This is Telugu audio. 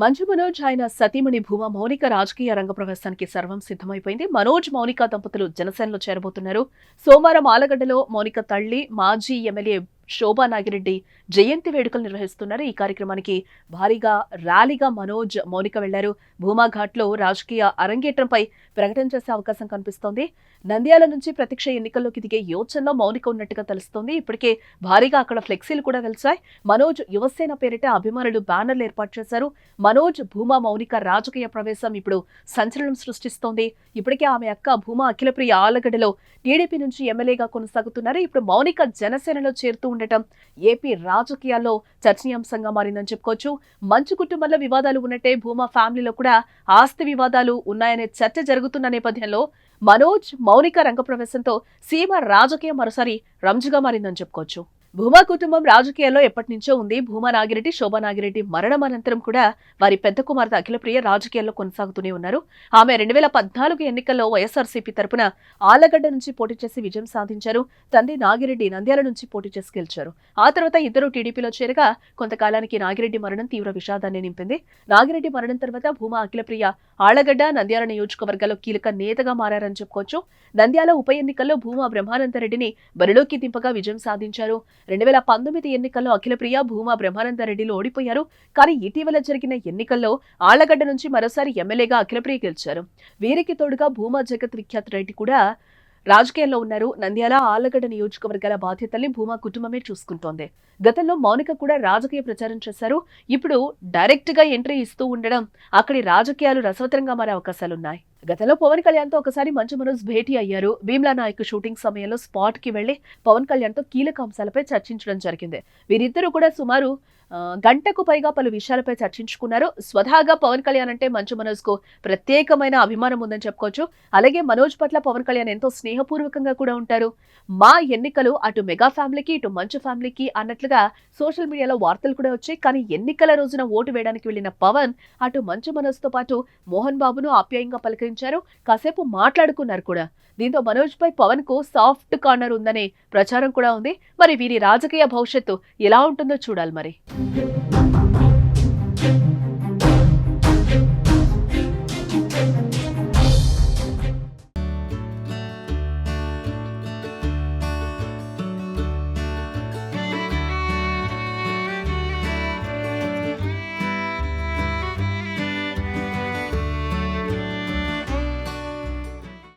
మంజు మనోజ్ ఆయన సతీమణి భూమ మౌనిక రాజకీయ రంగ ప్రవేశానికి సర్వం సిద్ధమైపోయింది. మనోజ్ మౌనిక దంపతులు జనసేనలో చేరబోతున్నారు. సోమవారం ఆలగడ్డలో మౌనిక తల్లి మాజీ ఎమ్మెల్యే శోభా నాగిరెడ్డి జయంతి వేడుకలు నిర్వహిస్తున్నారు. ఈ కార్యక్రమానికి భారీగా ర్యాలీగా మనోజ్ మౌనిక వెళ్ళారు. భూమా ఘాట్లో రాజకీయ అరంగేట్రంపై ప్రకటన చేసే అవకాశం కనిపిస్తోంది. నంద్యాల నుంచి ప్రత్యక్ష ఎన్నికల్లోకి దిగే యోచనలో మౌనిక ఉన్నట్టుగా తెలుస్తోంది. ఇప్పటికే భారీగా అక్కడ ఫ్లెక్సీలు కూడా వెలిచాయి మనోజ్ యువసేన పేరిట అభిమానులు బ్యానర్లు ఏర్పాటు చేశారు. మనోజ్ భూమా మౌనిక రాజకీయ ప్రవేశం ఇప్పుడు సంచలనం సృష్టిస్తోంది. ఇప్పటికే ఆమె అక్క భూమా అఖిలప్రియ ఆలగడ్డలో టీడీపీ నుంచి ఎమ్మెల్యేగా కొనసాగుతున్నారు. ఇప్పుడు మౌనిక జనసేనలో చేరుతూ ఉండటం. ఏపీ రాజకీయాల్లో చర్చనీయాంశంగా మారిందని చెప్పుకోవచ్చు. మంచు కుటుంబంలో వివాదాలు ఉన్నట్టే భూమా ఫ్యామిలీలో కూడా ఆస్తి వివాదాలు ఉన్నాయనే చర్చ జరుగుతున్న నేపథ్యంలో మనోజ్ మౌనిక రంగప్రవేశంతో సీమ రాజకీయం మరోసారి రంజుగా మారిందని చెప్పుకోవచ్చు. భూమా కుటుంబం రాజకీయాల్లో ఎప్పటి నుంచో ఉంది. భూమా నాగిరెడ్డి శోభా నాగిరెడ్డి మరణం అనంతరం కూడా వారి పెద్ద కుమార్తె అఖిలప్రియ రాజకీయాల్లో కొనసాగుతూనే ఉన్నారు. ఆమె రెండు వేల పద్నాలుగు ఎన్నికల్లో వైఎస్ఆర్సీపీ తరపున ఆలగడ్డ నుంచి పోటీ చేసి విజయం సాధించారు. తండ్రి నాగిరెడ్డి నంద్యాల నుంచి పోటీ చేసి గెలిచారు. ఆ తర్వాత ఇద్దరు టీడీపీలో చేరగా కొంతకాలానికి నాగిరెడ్డి మరణం తీవ్ర విషాదాన్ని నింపింది. నాగిరెడ్డి మరణం తర్వాత భూమా అఖిలప్రియ ఆళ్ళగడ్డ నంద్యాల నియోజకవర్గాల్లో కీలక నేతగా మారారని చెప్పుకోవచ్చు. నంద్యాల ఉప ఎన్నికల్లో భూమా బ్రహ్మానందరెడ్డిని బరిలోకి దింపగా విజయం సాధించారు. రెండు వేల పంతొమ్మిది ఎన్నికల్లో అఖిలప్రియ భూమా బ్రహ్మానందరెడ్డిలు ఓడిపోయారు. కానీ ఇటీవల జరిగిన ఎన్నికల్లో ఆళ్ళగడ్డ నుంచి మరోసారి ఎమ్మెల్యేగా అఖిలప్రియ గెలిచారు. వీరికి తోడుగా భూమా జగత్ విఖ్యాత్ రెడ్డి కూడా రాజకీయాల్లో ఉన్నారు. నంద్యాల ఆలగడ్డ నియోజకవర్గాల బాధ్యతల్ని భూమా కుటుంబమే చూసుకుంటోంది. గతంలో మౌనిక కూడా రాజకీయ ప్రచారం చేశారు. ఇప్పుడు డైరెక్ట్గా ఎంట్రీ ఇస్తూ ఉండడం అక్కడి రాజకీయాలు రసవతరంగా మారే అవకాశాలున్నాయి. గతంలో పవన్ కళ్యాణ్తో ఒకసారి మంచు మనోజ్ భేటీ అయ్యారు. భీమ్లా నాయక్ షూటింగ్ సమయంలో స్పాట్కి వెళ్ళి పవన్ కళ్యాణ్తో కీలక అంశాలపై చర్చించడం జరిగింది. వీరిద్దరూ కూడా సుమారు గంటకు పైగా పలు విషయాలపై చర్చించుకున్నారు. స్వతహాగా పవన్ కళ్యాణ్ అంటే మంచు మనోజ్కు ప్రత్యేకమైన అభిమానం ఉందని చెప్పుకోవచ్చు. అలాగే మనోజ్ పట్ల పవన్ కళ్యాణ్ ఎంతో స్నేహపూర్వకంగా కూడా ఉంటారు. మా ఎన్నికలు అటు మెగా ఫ్యామిలీకి ఇటు మంచు ఫ్యామిలీకి అన్నట్లుగా సోషల్ మీడియాలో వార్తలు కూడా వచ్చాయి. కానీ ఎన్నికల రోజున ఓటు వేయడానికి వెళ్ళిన పవన్ అటు మంచు మనోజ్తో పాటు మోహన్ బాబును ఆప్యాయంగా పలకరించారు. కాసేపు మాట్లాడుకున్నారు కూడా. దీంతో మనోజ్ పై పవన్కు సాఫ్ట్ కార్నర్ ఉందనే ప్రచారం కూడా ఉంది. మరి వీరి రాజకీయ భవిష్యత్తు ఎలా ఉంటుందో చూడాలి మరి. Thank you.